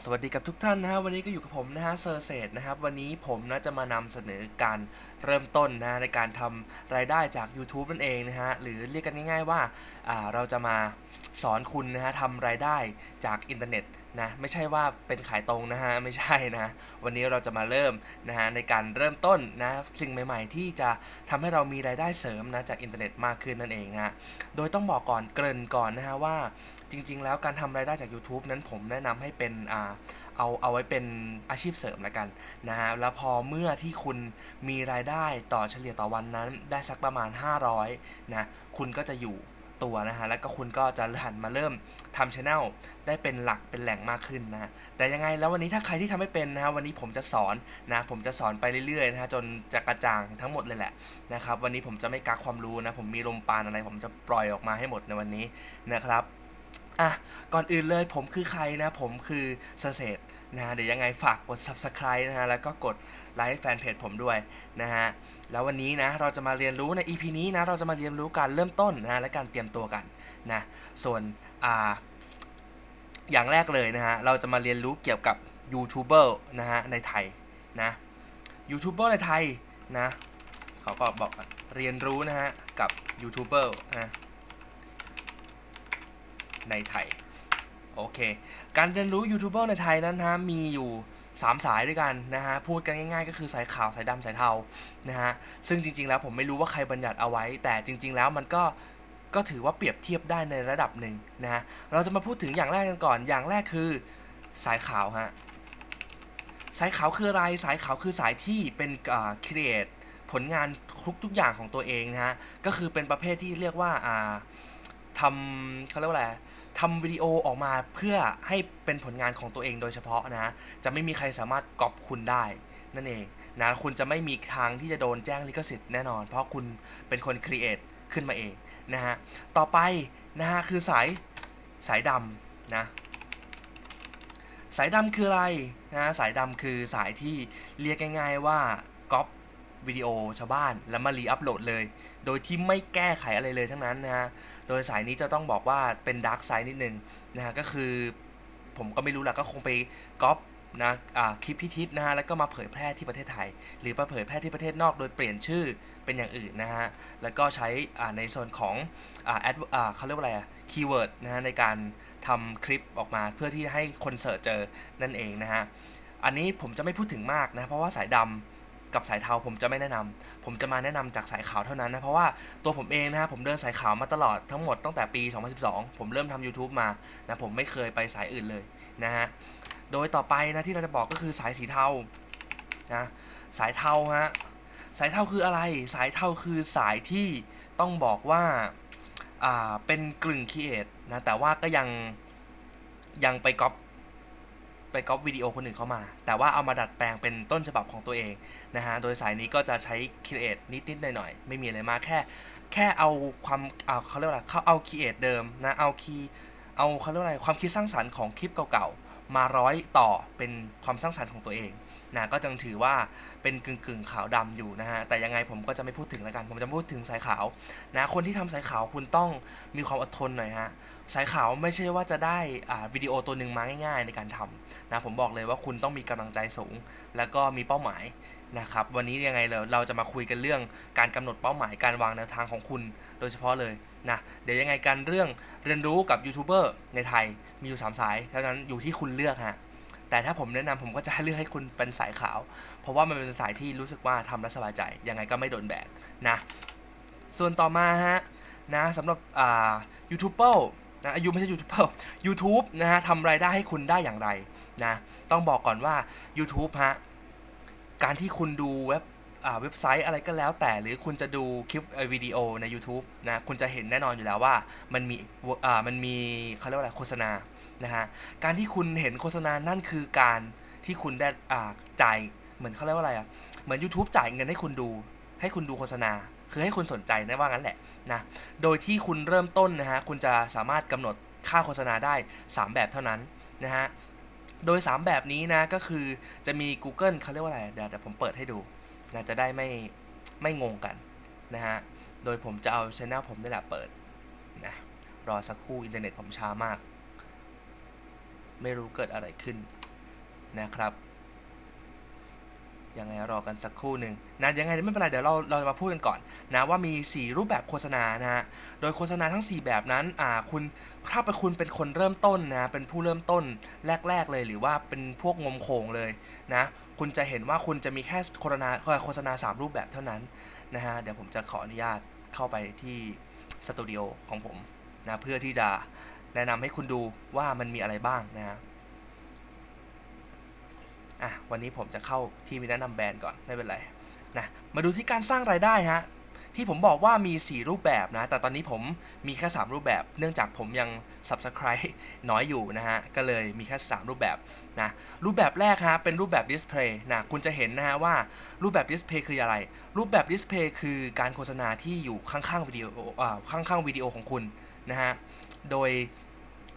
็สวัสดีกับทุกท่านนะฮะวันนี้ก็อยู่กับผมนะฮะเซอร์เซตนะครับวันนี้ผมนะจะมานำเสนอการเริ่มต้นนะในการทำรายได้จาก YouTube นั่นเองนะฮะหรือเรียกกันง่าย ๆว่าอ่าเราจะมาสอนคุณนะฮะทำรายได้จากอินเทอร์เน็ตนะไม่ใช่ว่าเป็นขายตรงนะฮะไม่ใช่นะวันนี้เราจะมาเริ่มนะฮะในการเริ่มต้นนะสิ่งใหม่ ๆ ที่จะทำให้เรามีรายได้เสริมนะจากอินเทอร์เน็ตมากขึ้นนั่นเองนะโดยต้องบอกก่อนเกริ่นก่อนนะฮะว่า จริง ๆ แล้วการทำรายได้จาก YouTube นั้นผมแนะนำให้เป็นอ่าเอาเอาไว้เป็นอาชีพเสริมละกันนะฮะแล้วพอเมื่อที่คุณมีรายได้ต่อเฉลี่ยต่อวันนั้น ได้สักประมาณ 500นะคุณก็จะอยู่ตัวนะฮะแล้วก็คุณก็จะหันมาเริ่มทำช anel ได้เป็นหลักเป็นแหล่งมากขึ้นนะฮะแต่ยังไงแล้ววันนี้ถ้าใครที่ทำไม่เป็นนะฮะวันนี้ผมจะสอนนะผมจะสอนไปเรื่อยๆนะฮะจนจะกระจ่างทั้งหมดเลยแหละนะครับวันนี้ผมจะไม่กักความรู้นะผมมีลมปานอะไร ผมจะปล่อยออกมาให้หมดในวันนี้นะครับ อะ ก่อนอื่นเลยผมคือใครนะ ผมคือเซเซตนะเดี๋ยวยังไงฝากกด subscribe นะฮะ แล้วก็กดไลค์แฟนเพจผมด้วยนะฮะ แล้ววันนี้นะเราจะมาเรียนรู้ใน EP นี้นะ เราจะมาเรียนรู้การเริ่มต้นนะ และการเตรียมตัวกันนะ ส่วนอ่าอย่างแรกเลยนะฮะ เราจะมาเรียนรู้เกี่ยวกับยูทูบเบอร์นะฮะในไทยนะยูทูบเบอร์ในไทยนะเขาก็บอกเรียนรู้นะฮะกับยูทูบเบอร์นะ ในไทย โอเค การเรียนรู้ยูทูบเบอร์ในไทยนั้นนะมีอยู่ 3 สายด้วยกันนะฮะ พูดกันง่ายๆ ก็คือสายขาวสายดำสายเทานะฮะ ซึ่งจริงๆแล้วผมไม่รู้ว่าใครบัญญัติเอาไว้ แต่จริง ๆ แล้วมันก็ก็ถือว่าเปรียบเทียบได้ในระดับหนึ่งนะฮะ เราจะมาพูดถึงอย่างแรกกันก่อน อย่างแรกคือสายขาวฮะ สายขาวคืออะไร สายขาวคือสายที่เป็นอ่าครีเอทผลงานทุกทุกอย่างของตัวเองนะฮะ ก็คือเป็นประเภทที่เรียกว่าอ่าทำเขาเรียกว่าอะไร ทำวิดีโอออกมาเพื่อให้เป็นผลงานของตัวเองโดยเฉพาะนะจะไม่มีใครสามารถก๊อปคุณได้ นั่นเองนะคุณจะไม่มีทางที่จะโดนแจ้งลิขสิทธิ์แน่นอน เพราะคุณเป็นคนครีเอทขึ้นมาเองนะฮะต่อไปนะฮะคือสายสายดำนะสายดำคืออะไรนะสายดำคือสายที่เรียกง่าย ๆว่าก๊อป วิดีโอชาวบ้าน แล้วมารีอัพโหลดเลย โดยที่ไม่แก้ไขอะไรเลยทั้งนั้นนะฮะ โดยสายนี้จะต้องบอกว่าเป็นดาร์กไซด์นิดนึงนะฮะ ก็คือผมก็ไม่รู้แหละก็คงไปก๊อปนะอ่าคลิปพิทิศนะฮะ แล้วก็มาเผยแพร่ที่ประเทศไทย หรือมาเผยแพร่ที่ประเทศนอก โดยเปลี่ยนชื่อเป็นอย่างอื่นนะฮะ แล้วก็ใช้อ่าในส่วนของอ่าแอดอ่าเขาเรียกว่าอะไรคีย์เวิร์ดนะฮะ ในการทำคลิปออกมาเพื่อที่ให้คนเสิร์ชเจอนั่นเองนะฮะ อันนี้ผมจะไม่พูดถึงมากนะ เพราะว่าสายดำ กับสายเทาผมจะไม่แนะนำผมจะมาแนะนำจากสายขาวเท่านั้นนะเพราะว่าตัวผมเองนะผมเดินสายขาวมาตลอดทั้งหมดตั้งแต่ปี 2012 ผมเริ่มทำ YouTube มานะผมไม่เคยไปสายอื่นเลยนะฮะโดยต่อไปนะที่เราจะบอกก็คือสายสีเทานะสายเทาฮะสายเทาคืออะไร สายเทาคือสายที่ต้องบอกว่าอ่าเป็นกลึ่งคีเอทนะแต่ว่าก็ยังยังไปก๊อป ไปก๊อปวิดีโอคนอื่นเข้ามา แต่ว่าเอามาดัดแปลงเป็นต้นฉบับของตัวเองนะฮะ โดยสายนี้ก็จะใช้คิดเอทนิดๆหน่อยๆ ไม่มีอะไรมากแค่ แค่เอาความเอาเขาเรียกว่าเขาเอาครีเอทเดิมนะ เอาคีเอาเขาเรียกว่าอะไรความคิดสร้างสรรค์ของคลิปเก่าๆ มาร้อยต่อเป็นความสร้างสรรค์ของตัวเอง นะก็ยังถือว่าเป็นกึ่งกึ่งขาวดำอยู่นะฮะแต่ยังไงผมก็จะไม่พูดถึงแล้วกัน ผมจะพูดถึงสายขาวนะคนที่ทำสายขาวคุณต้องมีความอดทนหน่อยฮะสายขาวไม่ใช่ว่าจะได้อ่าวิดีโอตัวหนึ่งมาง่ายๆ ในการทำนะผมบอกเลยว่าคุณต้องมีกำลังใจสูง แล้วก็มีเป้าหมายนะครับวันนี้ยังไงเราเราจะมาคุยกันเรื่องการกำหนดเป้าหมายการวางแนวทางของคุณโดยเฉพาะเลยนะเดี๋ยวยังไงกันเรื่องเรียนรู้กับยูทูบเบอร์ในไทยมีอยู่ 3 สายเท่านั้นอยู่ที่คุณเลือกฮะ แต่ถ้าผมแนะนำผมก็จะเลือกให้คุณเป็นสายขาว เพราะว่ามันเป็นสายที่รู้สึกว่าทำแล้วสบายใจ ยังไงก็ไม่โดนแบนนะ ส่วนต่อมาฮะนะสำหรับอ่ายูทูบเบอร์นะอายุไม่ใช่ยูทูบเบอร์ยูทูบนะฮะทำรายได้ให้คุณได้อย่างไรนะ ต้องบอกก่อนว่า YouTube ฮะการที่คุณดูเว็บ เว็บไซต์อะไรก็แล้วแต่หรือคุณจะดูคลิปเอวิดีโอใน YouTube นะคุณจะเห็นแน่นอนอยู่แล้วว่ามันมีอ่ามันมีเขาเรียกว่าอะไรโฆษณานะฮะการที่คุณเห็นโฆษณานั่นคือการที่คุณได้อ่าจ่ายเหมือนเขาเรียกว่าอะไรอะเหมือน YouTube จ่ายเงินให้คุณดู ให้คุณดูโฆษณา คือให้คุณสนใจนะว่างั้นแหละนะโดยที่คุณเริ่มต้นนะฮะคุณจะสามารถกำหนดค่าโฆษณาได้ 3 แบบเท่านั้นนะฮะโดย 3 แบบนี้นะก็คือจะมี Google เขาเรียกว่าอะไรเดี๋ยวผมเปิดให้ดู นะจะได้ไม่ไม่งงกันนะฮะ โดยผมจะเอาช anel ผมนี่แหละเปิดนะรอสักครู่อินเทอร์เน็ตผมช้ามาก ไม่รู้เกิดอะไรขึ้นนะครับ ยังไงรอกันสักครู่หนึ่งนะยังไงไม่เป็นไรเดี๋ยวเราเรามาพูดกันก่อนนะว่ามี 4 รูปแบบโฆษณานะฮะโดยโฆษณาทั้ง 4 แบบนั้นอ่าคุณถ้าเป็นคุณเป็นคนเริ่มต้นนะเป็นผู้เริ่มต้นแรก ๆ เลยหรือว่าเป็นพวกงมโขงเลยนะคุณจะเห็นว่าคุณจะมีแค่โฆษณาโฆษณา 3 รูปแบบเท่านั้นนะฮะเดี๋ยวผมจะขออนุญาตเข้าไปที่สตูดิโอของผมนะเพื่อที่จะแนะนำให้คุณดูว่ามันมีอะไรบ้างนะฮะ อะวันนี้ผมจะเข้าที่มีแนะนำแบรนด์ก่อนไม่เป็นไรนะมาดูที่การสร้างรายได้ฮะที่ผมบอกว่ามี 4 รูปแบบนะ แต่ตอนนี้ผมมีแค่ 3 รูปแบบ เนื่องจากผมยัง Subscribe น้อยอยู่นะฮะ ก็เลยมีแค่ 3 รูปแบบนะ รูปแบบแรกฮะ เป็นรูปแบบดิสเพลย์นะ คุณจะเห็นนะฮะว่ารูปแบบดิสเพลย์คืออะไร รูปแบบดิสเพลย์คือการโฆษณาที่อยู่ข้างๆวิดีโอข้างๆวิดีโอของคุณนะฮะ โดย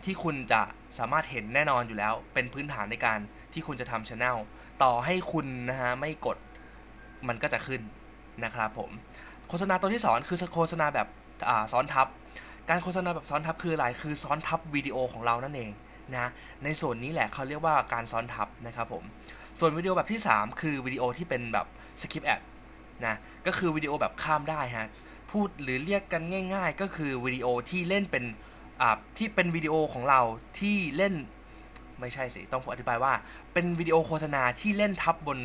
ที่คุณจะสามารถเห็นแน่นอนอยู่แล้ว เป็นพื้นฐานในการที่คุณจะทำช anel ต่อให้คุณนะฮะไม่กดมันก็จะขึ้นนะครับผมโฆษณาตัวที่สอนคือโฆษณาแบบซ้อนทับ การโฆษณาแบบซ้อนทับคืออะไรคือซ้อนทับวิดีโอของเรานั่นเองนะในส่วนนี้แหละเขาเรียกว่าการซ้อนทับนะครับผมส่วนวิดีโอแบบที่ 3 คือวิดีโอที่เป็นแบบสคริปต์แอดนะก็คือวิดีโอแบบข้ามได้ฮะพูดหรือเรียกกันง่าย ๆ ก็คือวิดีโอที่เล่นเป็น ที่เป็นวิดีโอของเราที่เล่นไม่ใช่สิ ต้องผมอธิบายว่าเป็นวิดีโอโฆษณาที่เล่นทับบน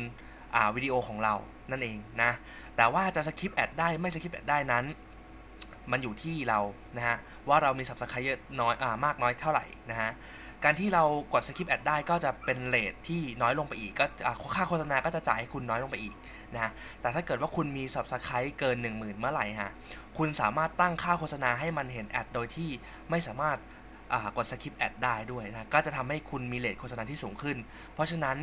วิดีโอของเรานั่นเองนะ แต่ว่าจะสคริปแอดได้ไม่สคริปแอดได้นั้น มันอยู่ที่เรานะฮะว่าเรามีสับสกายเยอะน้อยอามากน้อยเท่าไหร่นะฮะ การที่เรากดสคริปต์แอดได้ก็จะเป็นเลทที่น้อยลงไปอีก ก็ค่าโฆษณาก็จะจ่ายให้คุณน้อยลงไปอีกนะแต่ถ้าเกิดว่าคุณมีสับสไครเกิน 1 0,000 เมื่อไหร่ฮะคุณสามารถตั้งค่าโฆษณาให้มันเห็นแอดโดยที่ไม่สามารถกดสคริปต์แอดได้ด้วยนะก็จะทำให้คุณมีเลทโฆษณาที่สูงขึ้น เพราะฉะนั้น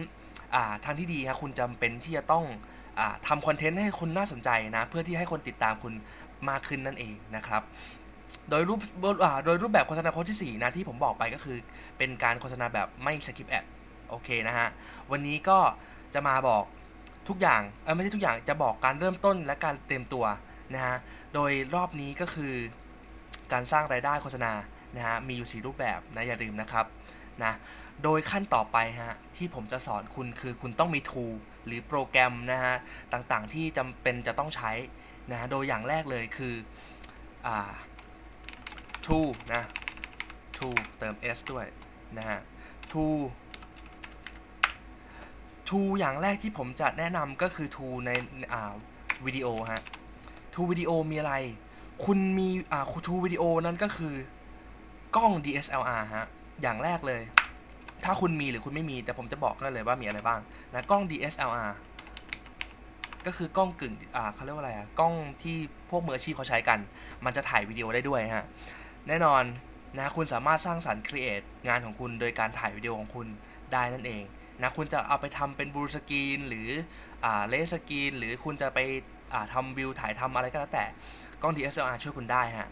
ทางที่ดีฮะคุณจำเป็นที่จะต้องทำคอนเทนต์ให้คุณน่าสนใจนะ เพื่อที่ให้คนติดตามคุณมากขึ้นนั่นเองนะครับ โดยรูปโดยรูปแบบโฆษณาโค้ดที่ 4 นะ ที่ผมบอกไปก็คือ เป็นการโฆษณาแบบไม่สกิปแอดโอเคนะฮะ วันนี้ก็จะมาบอกทุกอย่าง เออไม่ใช่ทุกอย่างจะบอกการเริ่มต้นและการเตรียมตัวนะฮะ โดยรอบนี้ก็คือการสร้างรายได้โฆษณานะฮะ มีอยู่ 4 รูปแบบนะ อย่าลืมนะครับนะ โดยขั้นต่อไปฮะ ที่ผมจะสอนคุณคือคุณต้องมี tool หรือโปรแกรมนะฮะ ต่างๆที่จำเป็นจะต้องใช้นะฮะ โดยอย่างแรกเลยคืออ่า to นะ to เติม s ด้วยนะฮะ to to อย่างแรกที่ผมจะแนะนำก็คือ to ในอ่าวิดีโอฮะ to วิดีโอมีอะไร คุณมีอ่า to วิดีโอนั้นก็คือกล้อง DSLR ฮะ อย่างแรกเลย ถ้าคุณมีหรือคุณไม่มีแต่ผมจะบอกได้เลยว่ามีอะไรบ้างนะกล้อง DSLR ก็คือกล้องกึ่ง อ่าเขาเรียกว่าอะไรอะกล้องที่พวกมืออาชีพเขาใช้กัน มันจะถ่ายวิดีโอได้ด้วยฮะ แน่นอนนะคุณสามารถสร้างสรรค์ครีเอทงานของคุณโดยการถ่ายวิดีโอของคุณได้นั่นเองนะคุณจะเอาไปทำเป็นบูสกรีนหรืออ่าเลสกรีนหรือคุณจะไปอ่าทำวิวถ่ายทำอะไรก็แล้วแต่กล้อง DSLR ช่วยคุณได้ฮะ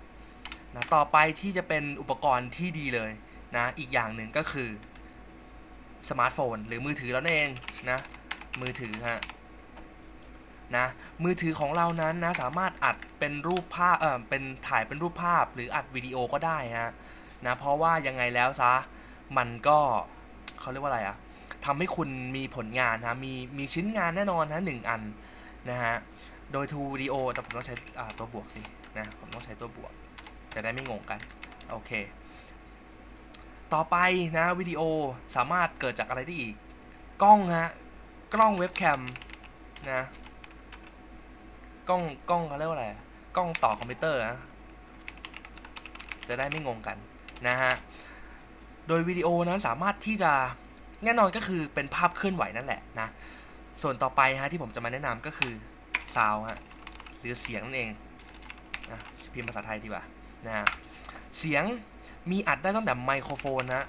นะต่อไปที่จะเป็นอุปกรณ์ที่ดีเลยนะอีกอย่างหนึ่งก็คือสมาร์ทโฟนหรือมือถือแล้วนั่นเองนะมือถือฮะ นะมือถือของเรานั้นนะสามารถอัดเป็นรูปภาพเออเป็นถ่ายเป็นรูปภาพหรืออัดวิดีโอก็ได้ฮะนะเพราะว่ายังไงแล้วซะมันก็เขาเรียกว่าอะไรอะทำให้คุณมีผลงานนะมีมีชิ้นงานแน่นอนนะหนึ่งอันนะฮะโดยทูวิดีโอแต่ผมต้องใช้ตัวบวกสินะผมต้องใช้ตัวบวก จะได้ไม่งงกันโอเค ต่อไปนะวิดีโอสามารถเกิดจากอะไรได้อีก กล้องฮะกล้องเว็บแคมนะ กล้องกล้องเขาเรียกว่าอะไรกล้องต่อคอมพิวเตอร์นะจะได้ไม่งงกันนะฮะโดยวิดีโอนั้นสามารถที่จะแน่นอนก็คือเป็นภาพเคลื่อนไหวนั่นแหละนะส่วนต่อไปฮะที่ผมจะมาแนะนำก็คือซาวฮะหรือเสียงนั่นเองนะพิมพ์ภาษาไทยดีกว่านะฮะเสียงมีอัดได้ตั้งแต่ไมโครโฟนนะ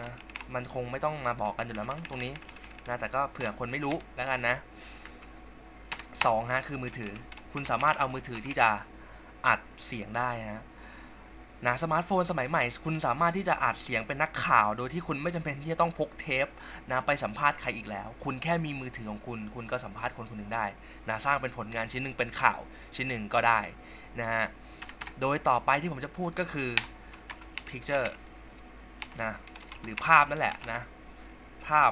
นะมันคงไม่ต้องมาบอกกันอยู่แล้วมั้งตรงนี้นะแต่ก็เผื่อคนไม่รู้แล้วกันนะ สองฮะคือมือถือ คุณสามารถเอามือถือที่จะอัดเสียงได้ฮะนะสมาร์ทโฟนสมัยใหม่ คุณสามารถที่จะอัดเสียงเป็นนักข่าว โดยที่คุณไม่จำเป็นที่จะต้องพกเทปนะไปสัมภาษณ์ใครอีกแล้ว คุณแค่มีมือถือของคุณ คุณก็สัมภาษณ์คนคนหนึ่งได้นะสร้างเป็นผลงานชิ้นหนึ่งเป็นข่าวชิ้นหนึ่งก็ได้นะฮะโดยต่อไปที่ผมจะพูดก็คือ picture นะหรือภาพนั่นแหละนะ ภาพ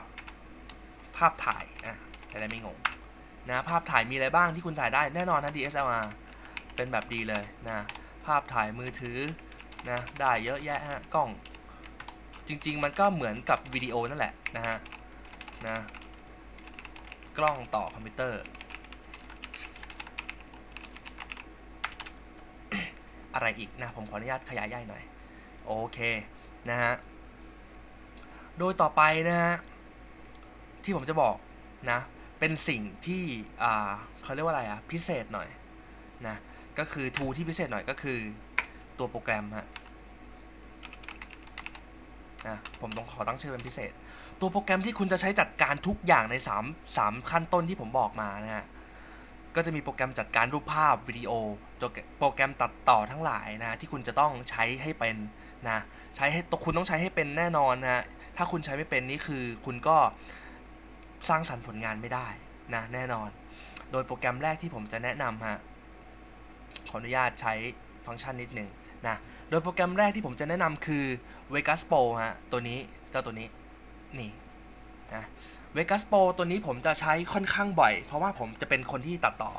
ภาพถ่ายนะจะได้ไม่งง นะภาพถ่ายมีอะไรบ้างที่คุณถ่ายได้แน่นอนนะ DSLR เป็นแบบดีเลยนะภาพถ่ายมือถือนะได้เยอะแยะฮะกล้อง จริง ๆ มันก็เหมือนกับวิดีโอนั่นแหละนะฮะนะกล้องต่อคอมพิวเตอร์ อะไรอีกนะผมขออนุญาตขยายใหญ่หน่อย โอเคนะฮะโดยต่อไปนะฮะที่ผมจะบอกนะ เป็นสิ่งที่เขาเรียกว่าอะไรอะพิเศษหน่อยนะก็คือทูที่พิเศษหน่อยก็คือตัวโปรแกรมฮะนะผมต้องขอตั้งชื่อเป็นพิเศษ ตัวโปรแกรมที่คุณจะใช้จัดการทุกอย่างใน 3 3 ขั้นต้นที่ผมบอกมานะฮะก็จะมีโปรแกรมจัดการรูปภาพวิดีโอโปรแกรมตัดต่อทั้งหลายนะที่คุณจะต้องใช้ให้เป็นนะใช้ให้คุณต้องใช้ให้เป็นแน่นอนนะถ้าคุณใช้ไม่เป็นนี่คือคุณก็ สร้างสรรค์ผลงานไม่ได้นะแน่นอน โดยโปรแกรมแรกที่ผมจะแนะนำฮะ ขออนุญาตใช้ฟังก์ชันนิดหนึ่งนะ โดยโปรแกรมแรกที่ผมจะแนะนำคือ Vegas Pro ฮะ ตัวนี้ เจ้าตัวนี้ นี่นะ Vegas Pro ตัวนี้ผมจะใช้ค่อนข้างบ่อย เพราะว่าผมจะเป็นคนที่ตัดต่อ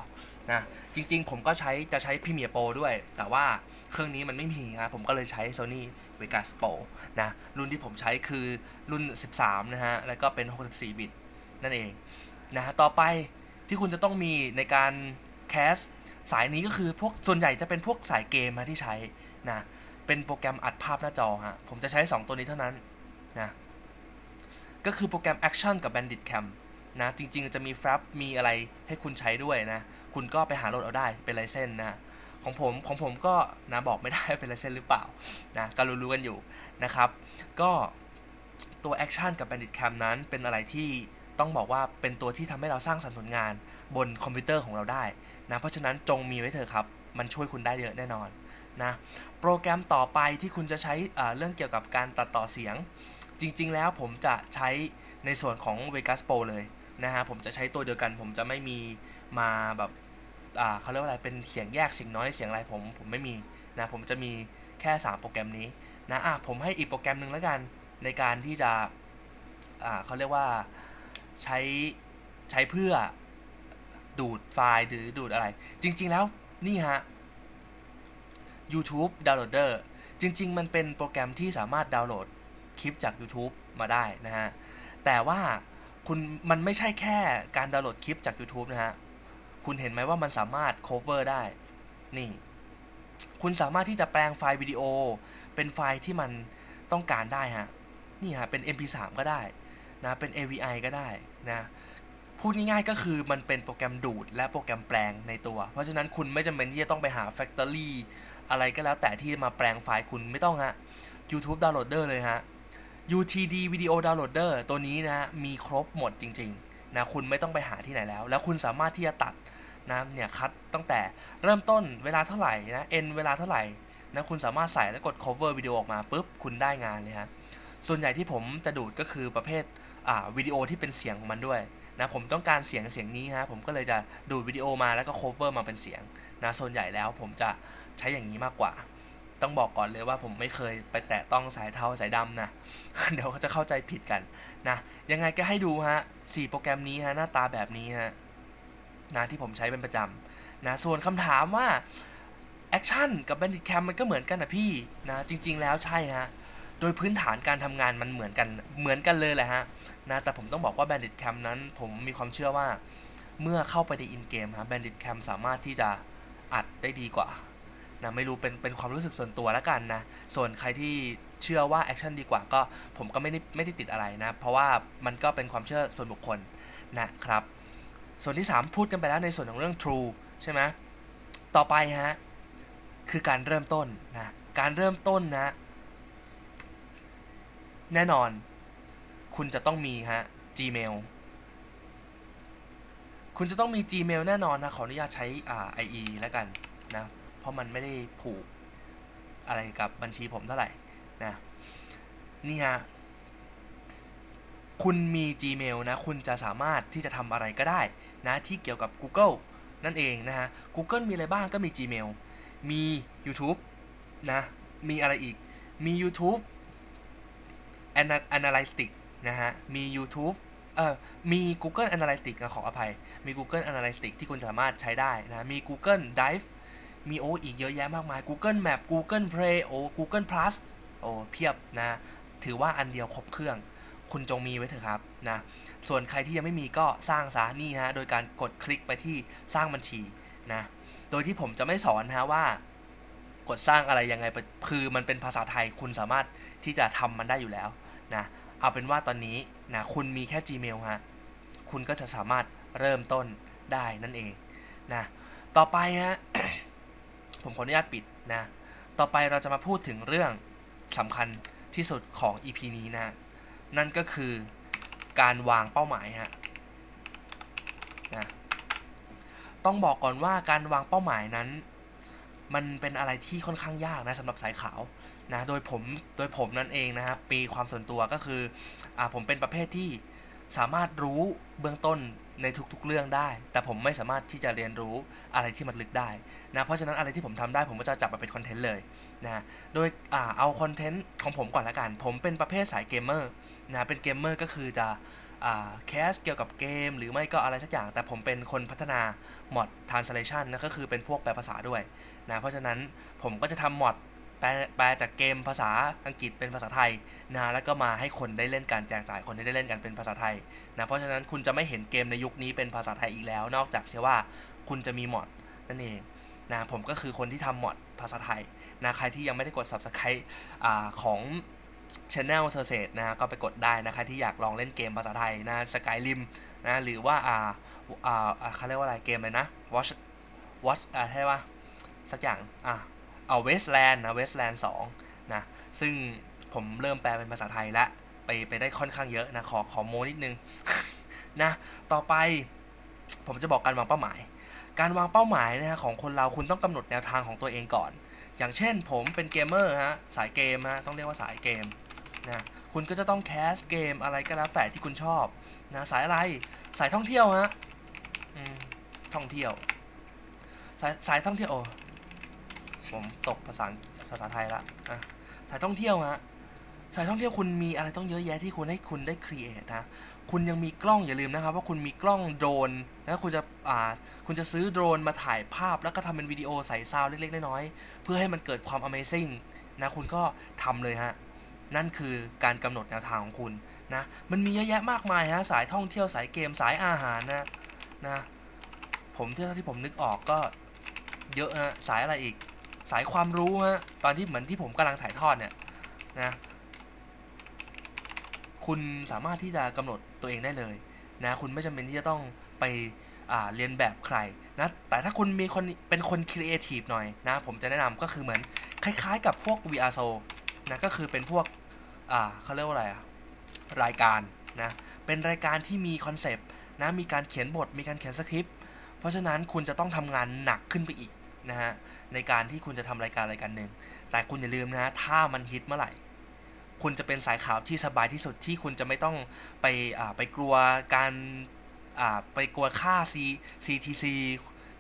นะจริง ๆ ผมก็ใช้จะใช้ Premiere Pro ด้วย แต่ว่าเครื่องนี้มันไม่มีครับผมก็เลยใช้ Sony Vegas Pro นะรุ่นที่ผมใช้คือรุ่น 13 นะฮะ แล้วก็เป็น 64 บิต นั่นเองนะฮะต่อไปที่คุณจะต้องมีในการแคสสายนี้ก็คือพวกส่วนใหญ่จะเป็นพวกสายเกมนะที่ใช้นะเป็นโปรแกรมอัดภาพหน้าจอฮะผมจะใช้ 2 ตัวนี้เท่านั้นนะก็คือโปรแกรม Action กับ Bandit Cam นะจริงๆจะมี Flap มีอะไรให้คุณใช้ด้วยนะ คุณก็ไปหาโหลดเอาได้เป็นไลเซนนะของผมของผมก็นะบอกไม่ได้เป็นไลเซนหรือเปล่านะก็รู้ๆกันอยู่นะครับ ก็ตัว Action กับ Bandit Cam นั้นเป็นอะไรที่ ต้องบอกว่าเป็นตัวที่ทำให้เราสร้างสรรค์ผลงานบนคอมพิวเตอร์ของเราได้นะเพราะฉะนั้นจงมีไว้เถอะครับ มันช่วยคุณได้เยอะแน่นอนนะโปรแกรมต่อไปที่คุณจะใช้เรื่องเกี่ยวกับการตัดต่อเสียง จริง ๆ แล้วผมจะใช้ในส่วนของ Vegas Pro เลยนะฮะผมจะใช้ตัวเดียวกัน ผมจะไม่มีมาแบบเขาเรียกว่าอะไรเป็นเสียงแยกเสียงน้อยเสียงอะไรผมผมไม่มีนะผมจะมีแค่ 3 โปรแกรมนี้นะอะผมให้อีกโปรแกรมหนึ่งแล้วกันในการที่จะอ่าเขาเรียกว่า ใช้ใช้เพื่อดูดไฟล์หรือดูดอะไร จริง ๆ แล้วนี่ฮะ YouTube Downloader จริง ๆ มันเป็นโปรแกรมที่สามารถดาวน์โหลดคลิปจาก YouTube มาได้นะฮะ แต่ว่าคุณมันไม่ใช่แค่การดาวน์โหลดคลิปจาก YouTube นะฮะ คุณเห็นไหมว่ามันสามารถ cover ได้ นี่ คุณสามารถที่จะแปลงไฟล์วิดีโอ เป็นไฟล์ที่มันต้องการได้ฮะ นี่ฮะ เป็น MP3 ก็ได้ นะเป็น AVI ก็ได้นะพูดง่ายๆก็คือมันเป็นโปรแกรมดูดและโปรแกรมแปลงในตัว เพราะฉะนั้นคุณไม่จำเป็นที่จะต้องไปหา Factory อะไรก็แล้วแต่ที่มาแปลงไฟล์คุณไม่ต้องฮะ YouTube Downloader เลยฮะ UTD Video Downloader ตัวนี้นะมีครบหมดจริงๆนะคุณไม่ต้องไปหาที่ไหนแล้ว แล้วคุณสามารถที่จะตัดนะเนี่ยคัดตั้งแต่เริ่มต้นเวลาเท่าไหร่นะ N เวลาเท่าไหร่นะคุณสามารถใส่แล้วกด cover วิดีโอออกมาปุ๊บคุณได้งานเลยฮะส่วนใหญ่ที่ผมจะดูดก็คือประเภท วิดีโอที่เป็นเสียงของมันด้วยนะผมต้องการเสียงเสียงนี้ฮะผมก็เลยจะดูวิดีโอมาแล้วก็ cover มาเป็นเสียงนะส่วนใหญ่แล้วผมจะใช้อย่างนี้มากกว่า ต้องบอกก่อนเลยว่าผมไม่เคยไปแตะต้องสายเทาสายดำนะ เดี๋ยวจะเข้าใจผิดกันนะยังไงก็ให้ดูฮะสี่โปรแกรมนี้ฮะหน้าตาแบบนี้ฮะนะที่ผมใช้เป็นประจำนะส่วนคำถามว่าแอคชั่นกับ Bandit Cam มันก็เหมือนกันนะพี่นะจริง ๆ แล้วใช่ฮะ โดยพื้นฐานการทำงานมันเหมือนกันเหมือนกันเลยแหละฮะนะแต่ผมต้องบอกว่า Bandit Cam นั้น ผมมีความเชื่อว่าเมื่อเข้าไปในอินเกมฮะ Bandit Cam สามารถที่จะอัดได้ดีกว่านะไม่รู้เป็นเป็นความรู้สึกส่วนตัวแล้วกันนะ ส่วนใครที่เชื่อว่าแอคชั่นดีกว่าก็ผมก็ไม่ได้ไม่ได้ติดอะไรนะ เพราะว่ามันก็เป็นความเชื่อส่วนบุคคลนะครับ ส่วนที่ 3 พูดกันไปแล้วในส่วนของเรื่อง True ใช่ไหมต่อไปฮะคือการเริ่มต้นนะการเริ่มต้นนะ แน่นอน คุณจะต้องมีฮะ Gmail คุณจะต้องมี Gmail แน่นอนนะ ขออนุญาตใช้อ่า IE แล้วกันนะ เพราะมันไม่ได้ผูกอะไรกับบัญชีผมเท่าไหร่นะนี่ฮะคุณมี Gmail นะ คุณจะสามารถที่จะทำอะไรก็ได้นะที่เกี่ยวกับ Google นั่นเองนะฮะ Google มีอะไรบ้างก็มี Gmail มี YouTube นะ มีอะไรอีก มี YouTube Analytics นะฮะ มี YouTube เอ่อมี Google Analytics นะขออภัย มี Google Analytics ที่คุณสามารถใช้ได้นะ มี Google Drive มีโออีกเยอะแยะมากมาย Google Map Google Play โอ Google Plus โอ้เพียบนะ ถือว่าอันเดียวครบเครื่อง คุณจงมีไว้เถอะครับนะ ส่วนใครที่ยังไม่มีก็สร้างซะนี่ฮะ โดยการกดคลิกไปที่สร้างบัญชีนะ โดยที่ผมจะไม่สอนนะฮะว่า กดสร้างอะไรยังไงคือมันเป็นภาษาไทยคุณสามารถที่จะทำมันได้อยู่แล้วนะเอาเป็นว่าตอนนี้นะคุณมีแค่ Gmail ฮะคุณก็จะสามารถเริ่มต้นได้นั่นเองนะต่อไปฮะผมขออนุญาตปิดนะต่อไปเราจะมาพูดถึงเรื่องสำคัญที่สุดของ EP นี้นะ นั่นก็คือการวางเป้าหมายฮะนะต้องบอกก่อนว่าการวางเป้าหมายนั้น มันเป็นอะไรที่ค่อนข้างยากนะสำหรับสายขาวนะโดยผมโดยผมนั่นเองนะครับปีความส่วนตัวก็คืออ่าผมเป็นประเภทที่สามารถรู้เบื้องต้นในทุกๆเรื่องได้ แต่ผมไม่สามารถที่จะเรียนรู้อะไรที่มันลึกได้นะเพราะฉะนั้นอะไรที่ผมทำได้ผมก็จะจับมาเป็นคอนเทนต์เลยนะโดยอ่าเอาคอนเทนต์ของผมก่อนละกัน ผมเป็นประเภทสายเกมเมอร์นะเป็นเกมเมอร์ก็คือจะ แคสเกี่ยวกับเกม หรือไม่ก็อะไรสักอย่าง แต่ผมเป็นคนพัฒนา mod translation นะก็คือเป็นพวกแปลภาษาด้วยนะเพราะฉะนั้นผมก็จะทำ mod แปลแปลจากเกมภาษาอังกฤษเป็นภาษาไทยนะแล้วก็มาให้คนได้เล่นกันแจกจ่ายคนได้เล่นกันเป็นภาษาไทยนะเพราะฉะนั้นคุณจะไม่เห็นเกมในยุคนี้เป็นภาษาไทยอีกแล้ว นอกจากเชื่อว่าคุณจะมีมอดนั่นเองนะผมก็คือคนที่ทำมอดภาษาไทยนะใครที่ยังไม่ได้กด subscribe อของ Channel s e r s e นะก็ไปกดได้นะครที่อยากลองเล่นเกมภาษาไทยนะสกายริมนะหรือว่าอ่าอ่าเขาเรียกว่าอะไรเกมเลยนะ watch watch อ่าใช่ปะสักอย่างอ่าเอาเวสแลนด์นะเวสแลนด์สองนะซึ่งผมเริ่มแปลเป็นภาษาไทยแล้วไปไปได้ค่อนข้างเยอะนะขอขอโมนิดนึงนะต่อไปผมจะบอกการวางเป้าหมาย การวางเป้าหมายนะฮะของคนเราคุณต้องกำหนดแนวทางของตัวเองก่อน อย่างเช่นผมเป็นเกมเมอร์ฮะสายเกมฮะต้องเรียกว่าสายเกม นะคุณก็จะต้องแคสเกมอะไรก็แล้วแต่ที่คุณชอบนะสายอะไรสายท่องเที่ยวฮะอืมท่องเที่ยว สายสายท่องเที่ยวโอ้ผมตกภาษาภาษาไทยละอะสายท่องเที่ยวฮะสายท่องเที่ยวคุณมีอะไรต้องเยอะแยะที่คุณให้คุณได้ครีเอทนะคุณยังมีกล้องอย่าลืมนะครับว่าคุณมีกล้องโดรนนะคุณจะอ่าคุณจะซื้อโดรนมาถ่ายภาพแล้วก็ทำเป็นวิดีโอใส่ซาวด์เล็กๆน้อยๆเพื่อให้มันเกิดความ Amazing นะคุณก็ทำเลยฮะ นั่นคือการกำหนดแนวทางของคุณนะมันมีเยอะแยะมากมายฮะสายท่องเที่ยวสายเกมสายอาหารนะนะผมที่ที่ผมนึกออกก็เยอะฮะสายอะไรอีก สายความรู้ฮะตอนที่เหมือนที่ผมกำลังถ่ายทอดเนี่ยนะคุณสามารถที่จะกำหนดตัวเองได้เลยนะคุณไม่จำเป็นที่จะต้องไปเรียนแบบใครนะแต่ถ้าคุณมีคนเป็นคนครีเอทีฟหน่อยนะผมจะแนะนำก็คือเหมือนคล้ายๆกับพวก VR s o นะก็คือเป็นพวก อ่าเขาเรียกว่าอะไรอะรายการนะ เป็นรายการที่มีคอนเซปต์นะ มีการเขียนบท มีการเขียนสคริปต์ เพราะฉะนั้นคุณจะต้องทำงานหนักขึ้นไปอีกนะฮะ ในการที่คุณจะทำรายการรายการหนึ่ง แต่คุณอย่าลืมนะถ้ามันฮิตเมื่อไหร่ คุณจะเป็นสายข่าวที่สบายที่สุดที่คุณจะไม่ต้องไปอ่าไปกลัวการอ่าไปกลัวค่า C CTC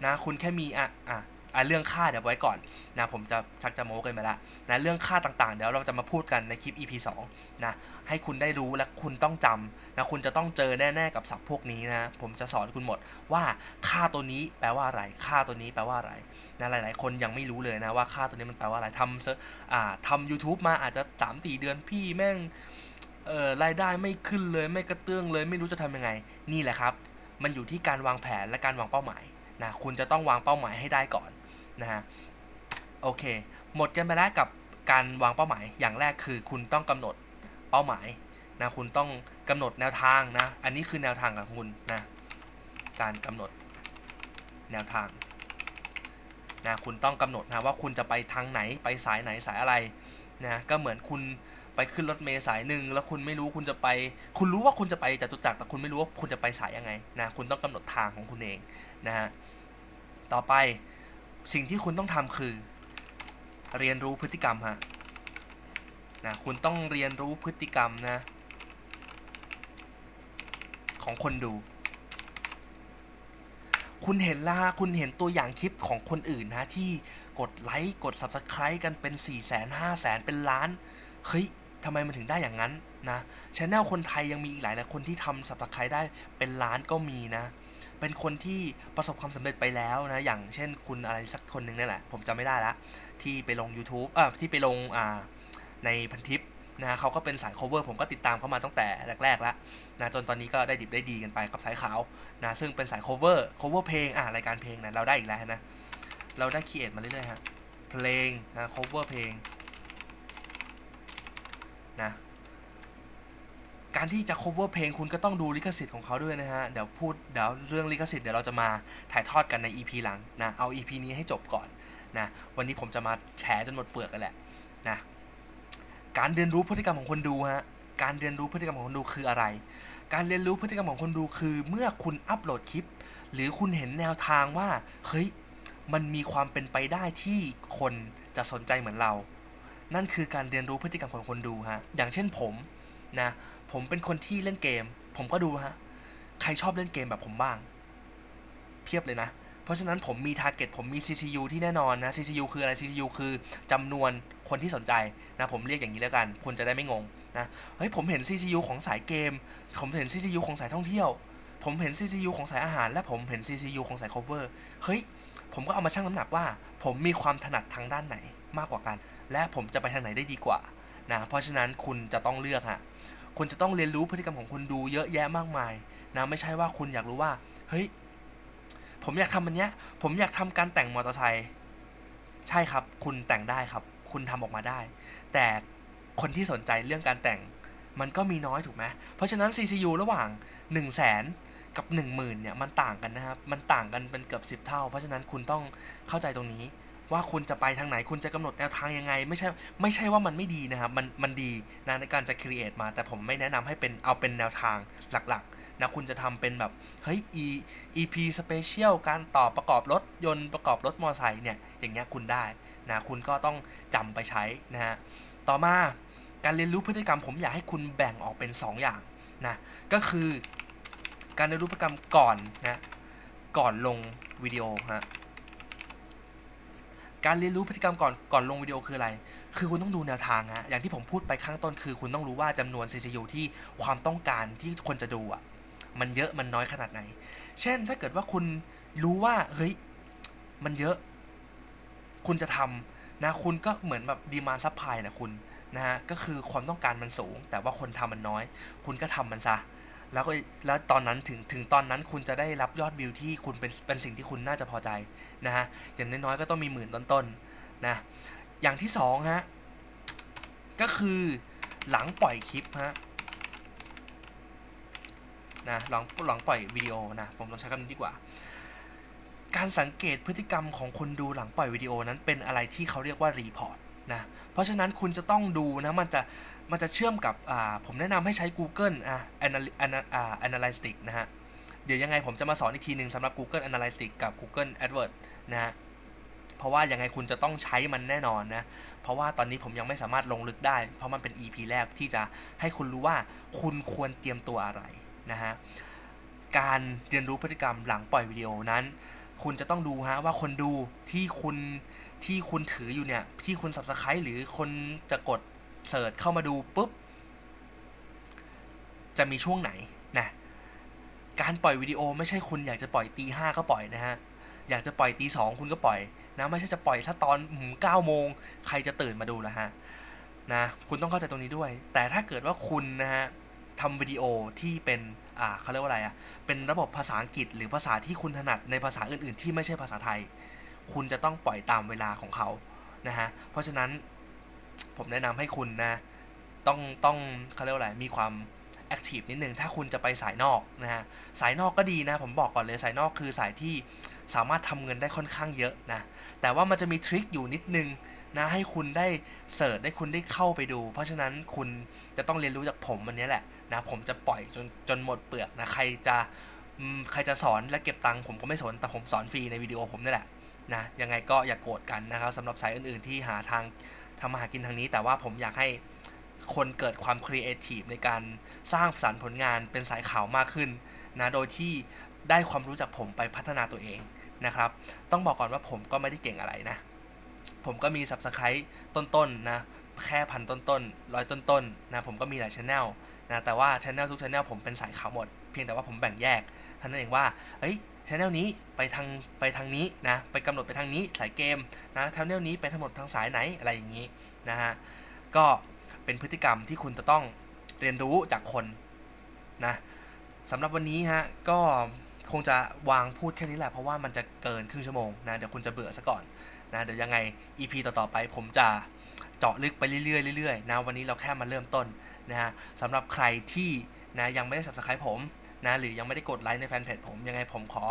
นะ คุณแค่มีอะอะ อะเรื่องค่าเดี๋ยวไว้ก่อนนะผมจะชักจะโม้กันไปละนะเรื่องค่าต่างๆ เดี๋ยวเราจะมาพูดกันในคลิป EP 2นะให้คุณได้รู้และคุณต้องจำนะคุณจะต้องเจอแน่ๆกับศัพท์พวกนี้นะผมจะสอนคุณหมดว่าค่าตัวนี้แปลว่าอะไรค่าตัวนี้แปลว่าอะไรนะหลายๆ คนยังไม่รู้เลยนะว่าค่าตัวนี้มันแปลว่าอะไรทำเซอร์อ่าทำ YouTube มาอาจจะสามสี่เดือนพี่แม่งเอ่อรายได้ไม่ขึ้นเลยไม่กระเตื้องเลยไม่รู้จะทำยังไง นี่แหละครับ มันอยู่ที่การวางแผนและการวางเป้าหมายนะคุณจะต้องวางเป้าหมายให้ได้ก่อน นะฮะโอเค หมดกันไปแล้วกับการวางเป้าหมายอย่างแรกคือคุณต้องกำหนดเป้าหมายนะคุณต้องกำหนดแนวทางนะ อันนี้คือแนวทางของคุณนะการกำหนดแนวทางนะคุณต้องกำหนดนะว่าคุณจะไปทางไหนไปสายไหนสายอะไรนะก็เหมือนคุณไปขึ้นรถเมล์สายหนึ่งแล้วคุณไม่รู้คุณจะไป คุณรู้ว่าคุณจะไปจตุจักรแต่คุณไม่รู้ว่าคุณจะไปสายยังไงนะคุณต้องกำหนดทางของคุณเองนะฮะต่อไป สิ่งที่คุณต้องทำคือ เรียนรู้พฤติกรรมฮะนะคุณต้องเรียนรู้พฤติกรรมนะ ของคนดู คุณเห็นละฮะคุณเห็นตัวอย่างคลิปของคนอื่นนะที่กดไลค์กด Subscribe กันเป็น 4 0 0 0 0 0 5 0 0 0 0เป็นล้าน เฮ้ยทำไมมันถึงได้อย่างนั้นนะชแนลคนไทยยังมีอีกหลายหลายคนที่ทำสับสไครได้เป็นล้านก็มีนะ เป็นคนที่ประสบความสำเร็จไปแล้วนะ อย่างเช่นคุณอะไรสักคนหนึ่งนี่แหละ ผมจำไม่ได้ละ ที่ไปลง YouTube เออที่ไปลงอ่าในพันทิปนะเขาก็เป็นสาย cover ผมก็ติดตามเขามาตั้งแต่แรกๆแล้วนะจนตอนนี้ก็ได้ดิบได้ดีกันไปกับสายขาวนะซึ่งเป็นสาย cover cover เพลงอ่ารายการเพลงนะเราได้อีกแล้วนะเราได้ create มาเรื่อยๆฮะเพลงนะ cover เพลงนะ การที่จะ cover เพลงคุณก็ต้องดูลิขสิทธิ์ของเขาด้วยนะฮะ เดี๋ยวพูดเดี๋ยวเรื่องลิขสิทธิ์เดี๋ยวเราจะมาถ่ายทอดกันใน EP หลังนะ เอา EP นี้ให้จบก่อนนะวันนี้ผมจะมาแชร์จนหมดเปลือกกันแหละนะการเรียนรู้พฤติกรรมของคนดูฮะการเรียนรู้พฤติกรรมของคนดูคืออะไร การเรียนรู้พฤติกรรมของคนดูคือ เมื่อคุณอัปโหลดคลิป หรือคุณเห็นแนวทางว่าเฮ้ยมันมีความเป็นไปได้ที่คนจะสนใจเหมือนเรา นั่นคือการเรียนรู้พฤติกรรมของคนดูฮะอย่างเช่นผม นะ ผมเป็นคนที่เล่นเกม ผมก็ดูฮะ ใครชอบเล่นเกมแบบผมบ้าง เพียบเลยนะ เพราะฉะนั้นผมมีทาร์เก็ตผมมี CCU ที่แน่นอนนะ CCU คืออะไร CCU คือจำนวนคนที่สนใจนะ ผมเรียกอย่างนี้แล้วกันคุณจะได้ไม่งงนะเฮ้ยผมเห็น CCU ของสายเกม ผมเห็น CCU ของสายท่องเที่ยว ผมเห็น CCU ของสายอาหาร และผมเห็น CCU ของสาย cover เฮ้ยผมก็เอามาชั่งน้ำหนักว่า ผมมีความถนัดทางด้านไหนมากกว่ากัน และผมจะไปทางไหนได้ดีกว่านะเพราะฉะนั้นคุณจะต้องเลือกฮะ คุณจะต้องเรียนรู้พฤติกรรมของคุณดูเยอะแยะมากมายนะไม่ใช่ว่าคุณอยากรู้ว่าเฮ้ยผมอยากทำอันเนี้ย ผมอยากทำการแต่งมอเตอร์ไซค์ใช่ครับ คุณแต่งได้ครับ คุณทำออกมาได้ แต่คนที่สนใจเรื่องการแต่งมันก็มีน้อยถูกไหมเพราะฉะนั้น CCU ระหว่าง 1 0 0 0 0แสนกับ 10,000เนี่ยมันต่างกันนะครับ มันต่างกันเป็นเกือบ 10 เท่า เพราะฉะนั้นคุณต้องเข้าใจตรงนี้ ว่าคุณจะไปทางไหนคุณจะกำหนดแนวทางยังไง ไม่ใช่ไม่ใช่ว่ามันไม่ดีนะครับ มันมันดีนะในการจะ create มา แต่ผมไม่แนะนำให้เป็นเอาเป็นแนวทางหลักๆนะคุณจะทำเป็นแบบเฮ้ย e EP special การต่อประกอบรถยนต์ประกอบรถมอเตอร์ไซค์เนี่ยอย่างเงี้ยคุณได้นะคุณก็ต้องจำไปใช้นะฮะต่อมาการเรียนรู้พฤติกรรมผมอยากให้คุณแบ่งออกเป็น 2 อย่างนะก็คือการเรียนรู้พฤติกรรมก่อนนะก่อนลงวิดีโอฮะ การเรียนรู้พฤติกรรมก่อนก่อนลงวิดีโอคืออะไร คือคุณต้องดูแนวทางฮะ อย่างที่ผมพูดไปข้างต้นคือคุณต้องรู้ว่าจำนวน CCU ที่ความต้องการที่คนจะดูอะ มันเยอะมันน้อยขนาดไหน เช่น ถ้าเกิดว่าคุณรู้ว่า เฮ้ย มันเยอะ คุณจะทำนะ คุณก็เหมือนแบบดีมาซัพพลายนะคุณนะฮะ ก็คือความต้องการมันสูง แต่ว่าคนทำมันน้อย คุณก็ทำมันซะ แล้วก็แล้วตอนนั้นถึงถึงตอนนั้นคุณจะได้รับยอดวิวที่คุณเป็นเป็นสิ่งที่คุณน่าจะพอใจนะฮะอย่างน้อยๆก็ต้องมีหมื่นต้นๆนะอย่างที่สองฮะก็คือหลังปล่อยคลิปฮะนะหลังหลังปล่อยวิดีโอนะผมลองใช้คำนี้ดีกว่า การสังเกตพฤติกรรมของคนดูหลังปล่อยวิดีโอนั้นเป็นอะไรที่เขาเรียกว่ารีพอร์ตนะเพราะฉะนั้นคุณจะต้องดูนะมันจะ มันจะเชื่อมกับผมแนะนำให้ใช้ Google อ่า Analytics นะฮะ เดี๋ยวยังไงผมจะมาสอนอีกทีหนึ่งสำหรับ Google Analytics กับ Google AdWords นะฮะเพราะว่ายังไงคุณจะต้องใช้มันแน่นอนนะ เพราะว่าตอนนี้ผมยังไม่สามารถลงลึกได้ เพราะมันเป็น EP แรกที่จะให้คุณรู้ว่าคุณควรเตรียมตัวอะไรนะฮะ การเรียนรู้พฤติกรรมหลังปล่อยวิดีโอนั้น คุณจะต้องดูฮะว่าคนดูที่คุณที่คุณถืออยู่เนี่ย ที่คุณ subscribe หรือคนจะกด เสิร์ชเข้ามาดูปุ๊บ จะมีช่วงไหนนะการปล่อยวิดีโอไม่ใช่คุณอยากจะปล่อยตีห้าก็ปล่อยนะฮะ อยากจะปล่อยตีสองคุณก็ปล่อยนะไม่ใช่จะปล่อยถ้าตอนเก้าโมงใครจะตื่นมาดูละฮะนะคุณต้องเข้าใจตรงนี้ด้วย แต่ถ้าเกิดว่าคุณนะฮะทำวิดีโอที่เป็นอ่าเขาเรียกว่าอะไรอะ่ะเป็นระบบภาษาอังกฤษ หรือภาษาที่คุณถนัดในภาษาอื่นๆ ที่ไม่ใช่ภาษาไทย คุณจะต้องปล่อยตามเวลาของเขานะฮะเพราะฉะนั้น ผมแนะนำให้คุณนะ ต้องต้องเขาเรียกว่าอะไรมีความแอคทีฟนิดนึงถ้าคุณจะไปสายนอกนะฮะสายนอกก็ดีนะ ผมบอกก่อนเลยสายนอกคือสายที่สามารถทำเงินได้ค่อนข้างเยอะนะ แต่ว่ามันจะมีทริคอยู่นิดนึงนะให้คุณได้เสิร์ชได้คุณได้เข้าไปดู เพราะฉะนั้นคุณจะต้องเรียนรู้จากผมวันนี้แหละนะผมจะปล่อยจนจนหมดเปลือกนะใครจะใครจะสอนและเก็บตังค์ผมก็ไม่สนแต่ผมสอนฟรีในวิดีโอผมนี่แหละนะยังไงก็อย่ากโกรธกันนะครับสำหรับสายอื่นๆที่หาทาง ทำมาหากินทางนี้ แต่ว่าผมอยากให้คนเกิดความครีเอทีฟในการสร้างสรรค์ผลงานเป็นสายข่าวมากขึ้นนะโดยที่ได้ความรู้จากผมไปพัฒนาตัวเองนะครับ ต้องบอกก่อนว่าผมก็ไม่ได้เก่งอะไรนะ ผมก็มี subscribe ต้นๆนะแค่พันต้นๆร้อยต้นๆนะผมก็มีหลายช anel นะแต่ว่าช anel ทุกช anel ผมเป็นสายข่าวหมด เพียงแต่ว่าผมแบ่งแยกท่านั้นเองว่าเฮ้ย ช anel นี้ไปทางไปทางนี้นะไปกำหนดไปทางนี้สายเกมนะช anel นี้ไปทั้งหมดทางสายไหนอะไรอย่างนี้นะฮะก็เป็นพฤติกรรมที่คุณจะต้องเรียนรู้จากคนนะสำหรับวันนี้ฮะก็คงจะวางพูดแค่นี้แหละเพราะว่ามันจะเกินครึ่งชั่วโมงนะเดี๋ยวคุณจะเบื่อซะก่อนนะเดี๋ยวยังไง EP ต่อๆไปผมจะเจาะลึกไปเรื่อยๆเรื่อยๆนะวันนี้เราแค่มาเริ่มต้นนะฮะสำหรับใครที่นะยังไม่ได้ subscribe ผม นะหรือยังไม่ได้กดไลค์ในแฟนเพจผมยังไงผมขอ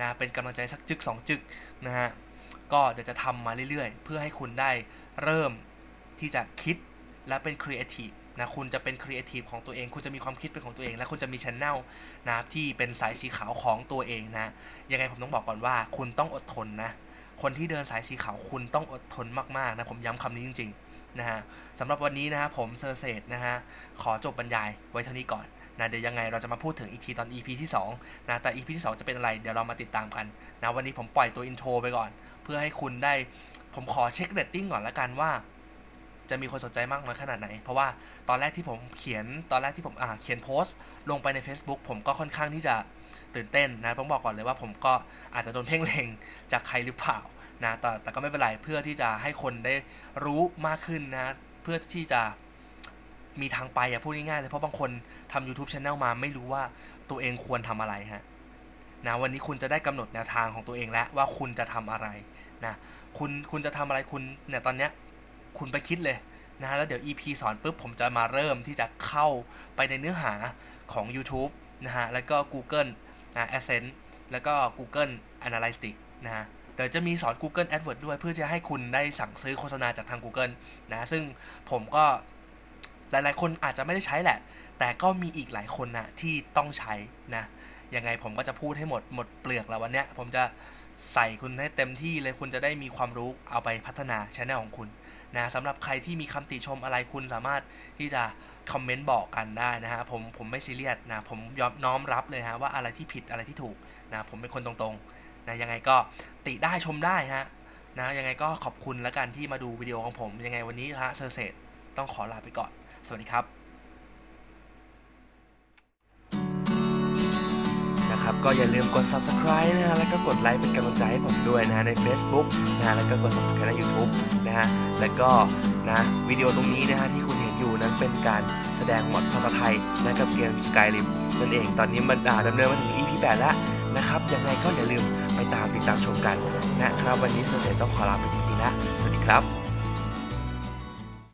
นะเป็นกำลังใจสักจึกสองจึกนะฮะก็เดี๋ยวจะทำมาเรื่อยๆ เพื่อให้คุณได้เริ่มที่จะคิดและเป็นครีเอทีฟนะคุณจะเป็นครีเอทีฟของตัวเอง คุณจะมีความคิดเป็นของตัวเอง และคุณจะมีช anel นะครับที่เป็นสายสีขาวของตัวเองนะยังไงผมต้องบอกก่อนว่า คุณต้องอดทนนะคนที่เดินสายสีขาวคุณต้องอดทนมากๆนะผมย้ำคำนี้จริงๆนะฮะสำหรับวันนี้นะฮะผมเซอร์เซตนะฮะขอจบบรรยายไว้เท่านี้ก่อน นะเดี๋ยวยังไงเราจะมาพูดถึงอีกทีตอน EP ที่2นะแต่ EP ที่ 2 จะเป็นอะไรเดี๋ยวเรามาติดตามกันนะวันนี้ผมปล่อยตัวอินโทรไปก่อน เพื่อให้คุณได้ผมขอเช็คเรตติ้งก่อนละกันว่า จะมีคนสนใจมากน้อยขนาดไหน เพราะว่าตอนแรกที่ผมเขียนตอนแรกที่ผมอ่าเขียนโพสต์ ลงไปใน Facebook ผมก็ค่อนข้างที่จะตื่นเต้นนะต้องบอกก่อนเลยว่าผมก็อาจจะโดนเพ่งเล็งจากใครหรือเปล่านะแต่แต่ก็ไม่เป็นไรเพื่อที่จะให้คนได้รู้มากขึ้นนะเพื่อที่จะ มีทางไปอะพูดง่ายๆเลยเพราะบางคนทำ YouTube Channel มาไม่รู้ว่าตัวเองควรทำอะไรฮะนะวันนี้คุณจะได้กำหนดแนวทางของตัวเองแล้วว่าคุณจะทำอะไรนะคุณคุณจะทำอะไรคุณเนี่ยตอนเนี้ยคุณไปคิดเลยนะฮะแล้วเดี๋ยว EP สอนปุ๊บผมจะมาเริ่มที่จะเข้าไปในเนื้อหาของ YouTube นะฮะแล้วก็ Google นะ Adsense แล้วก็ Google Analytics นะฮะเดี๋ยวจะมีสอน Google AdWords ด้วยเพื่อจะให้คุณได้สั่งซื้อโฆษณาจากทาง Google นะซึ่งผมก็ หลายๆ คนอาจจะไม่ได้ใช้แหละ แต่ก็มีอีกหลายคนนะที่ต้องใช้นะยังไงผมก็จะพูดให้หมดหมดเปลือกแล้ววันเนี้ยผมจะใส่คุณให้เต็มที่เลยคุณจะได้มีความรู้เอาไปพัฒนาช anel ของคุณนะสำหรับใครที่มีคำติชมอะไรคุณสามารถที่จะคอมเมนต์บอกกันได้นะฮะผมผมไม่ซีเรียสนะผมยอมน้อมรับเลยฮะว่าอะไรที่ผิดอะไรที่ถูกนะผมเป็นคนตรงๆนะยังไงก็ติได้ชมได้ฮะนะยังไงก็ขอบคุณแล้วกันที่มาดูวิดีโอของผมยังไงวันนี้ฮะเซอร์เซตต้องขอลาไปก่อน สวัสดีครับนะครับก็อย่าลืมกด subscribe นะฮะแล้วก็กดไลค์เป็นกำลังใจให้ผมด้วยนะฮะใน Facebook นะฮะแล้วก็กด subscribe ใน YouTube นะฮะแล้วก็นะวิดีโอตรงนี้นะฮะที่คุณเห็นอยู่นั้นเป็นการแสดงมดภาษาไทยนะกับเกม Skyrim นั่นเองตอนนี้มันอ่าดำเนินมาถึง EP 8 แล้วนะครับยังไงก็อย่าลืมไปตามติดตามชมกันนะครับวันนี้เซอร์เซตต้องขอลาไปจริงๆแล้วสวัสดีครับ